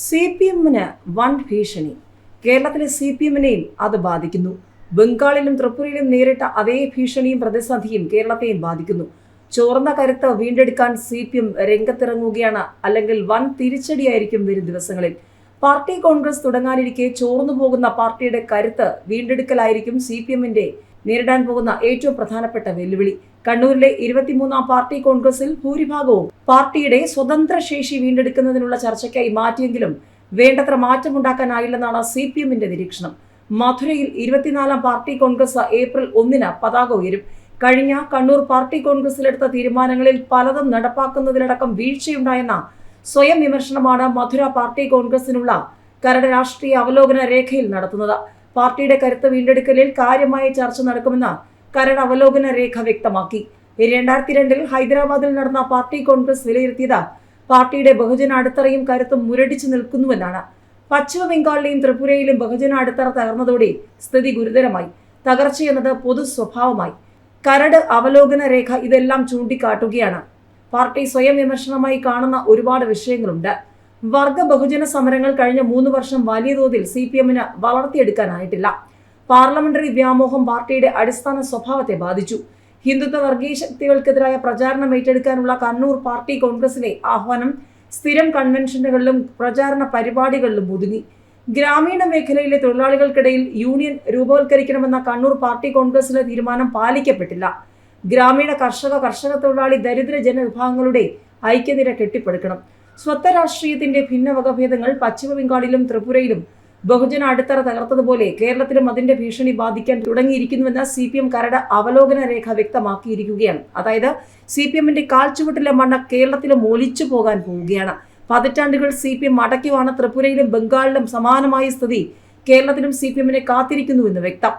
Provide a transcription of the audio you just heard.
C P എമ്മിന് വൻ ഭീഷണി. കേരളത്തിലെ സി പി എമ്മിനെയും അത് ബാധിക്കുന്നു. ബംഗാളിലും ത്രിപുരയിലും നേരിട്ട അതേ ഭീഷണിയും പ്രതിസന്ധിയും കേരളത്തെയും ബാധിക്കുന്നു. ചോർന്ന കരുത്ത് വീണ്ടെടുക്കാൻ സി പി എം രംഗത്തിറങ്ങുകയാണ് അല്ലെങ്കിൽ വൻ തിരിച്ചടിയായിരിക്കും വരും ദിവസങ്ങളിൽ. പാർട്ടി കോൺഗ്രസ് തുടങ്ങാനിരിക്കെ ചോർന്നു പോകുന്ന പാർട്ടിയുടെ കരുത്ത് വീണ്ടെടുക്കലായിരിക്കും സി പി എമ്മിന്റെ നേരിടാൻ പോകുന്ന ഏറ്റവും പ്രധാനപ്പെട്ട വെല്ലുവിളി. കണ്ണൂരിലെ ഇരുപത്തിമൂന്നാം പാർട്ടി കോൺഗ്രസിൽ ഭൂരിഭാഗവും പാർട്ടിയുടെ സ്വതന്ത്ര ശേഷി വീണ്ടെടുക്കുന്നതിനുള്ള ചർച്ചയ്ക്കായി മാറ്റിയെങ്കിലും വേണ്ടത്ര മാറ്റമുണ്ടാക്കാനായില്ലെന്നാണ് സി പി എമ്മിന്റെ നിരീക്ഷണം. മധുരയിൽ ഇരുപത്തിനാലാം പാർട്ടി കോൺഗ്രസ് ഏപ്രിൽ ഒന്നിന് പതാക ഉയരും. കഴിഞ്ഞ കണ്ണൂർ പാർട്ടി കോൺഗ്രസിലെടുത്ത തീരുമാനങ്ങളിൽ പലതും നടപ്പാക്കുന്നതിലടക്കം വീഴ്ചയുണ്ടായെന്ന സ്വയം വിമർശനമാണ് മധുര പാർട്ടി കോൺഗ്രസിനുള്ള കരട് രാഷ്ട്രീയ അവലോകന രേഖയിൽ നടത്തുന്നത്. പാർട്ടിയുടെ കരുത്ത് വീണ്ടെടുക്കലിൽ കാര്യമായ ചർച്ച നടക്കുമെന്ന് കരട് അവലോകന രേഖ വ്യക്തമാക്കി. രണ്ടായിരത്തി രണ്ടിൽ ഹൈദരാബാദിൽ നടന്ന പാർട്ടി കോൺഗ്രസ് വിലയിരുത്തിയത് പാർട്ടിയുടെ ബഹുജന അടിത്തറയും കരുത്തും മുരടിച്ചു നിൽക്കുന്നുവെന്നാണ്. പശ്ചിമ ബംഗാളിലെയും ത്രിപുരയിലും ബഹുജന അടിത്തറ തകർന്നതോടെ സ്ഥിതി ഗുരുതരമായി. തകർച്ചയെന്നത് പൊതു സ്വഭാവമായി. കരട് അവലോകന രേഖ ഇതെല്ലാം ചൂണ്ടിക്കാട്ടുകയാണ്. പാർട്ടി സ്വയം വിമർശനമായി കാണുന്ന ഒരുപാട് വിഷയങ്ങളുണ്ട്. വർഗ ബഹുജന സമരങ്ങൾ കഴിഞ്ഞ മൂന്ന് വർഷം വലിയ തോതിൽ സി പി എമ്മിന് വളർത്തിയെടുക്കാനായിട്ടില്ല. പാർലമെന്ററി വ്യാമോഹം പാർട്ടിയുടെ അടിസ്ഥാന സ്വഭാവത്തെ ബാധിച്ചു. ഹിന്ദുത്വ വർഗീയ ശക്തികൾക്കെതിരായ പ്രചാരണം ഏറ്റെടുക്കാനുള്ള കണ്ണൂർ പാർട്ടി കോൺഗ്രസിലെ ആഹ്വാനം സ്ഥിരം കൺവെൻഷനുകളിലും പ്രചാരണ പരിപാടികളിലും ഒതുങ്ങി. ഗ്രാമീണ മേഖലയിലെ തൊഴിലാളികൾക്കിടയിൽ യൂണിയൻ രൂപവൽക്കരിക്കണമെന്ന കണ്ണൂർ പാർട്ടി കോൺഗ്രസിലെ തീരുമാനം പാലിക്കപ്പെട്ടില്ല. ഗ്രാമീണ കർഷക കർഷക തൊഴിലാളി ദരിദ്ര ജനവിഭാഗങ്ങളുടെ ഐക്യനിര കെട്ടിപ്പടുക്കണം. സ്വത്ത രാഷ്ട്രീയത്തിന്റെ ഭിന്ന വകഭേദങ്ങൾ പശ്ചിമ ബംഗാളിലും ത്രിപുരയിലും ബഹുജന അടിത്തറ തകർത്തതുപോലെ കേരളത്തിലും അതിന്റെ ഭീഷണി ബാധിക്കാൻ തുടങ്ങിയിരിക്കുന്നുവെന്ന് സി പി എം കരട് അവലോകന രേഖ വ്യക്തമാക്കിയിരിക്കുകയാണ്. അതായത് സി പി എമ്മിന്റെ കാൽച്ചുവട്ടിലെ മണ്ണ കേരളത്തിലും ഒലിച്ചു പോകാൻ പോവുകയാണ്. പതിറ്റാണ്ടുകൾ സി പി എം അടക്കിവാണ് ത്രിപുരയിലും ബംഗാളിലും സമാനമായ സ്ഥിതി. കേരളത്തിലും സി പി എമ്മിനെ കാത്തിരിക്കുന്നുവെന്ന് വ്യക്തം.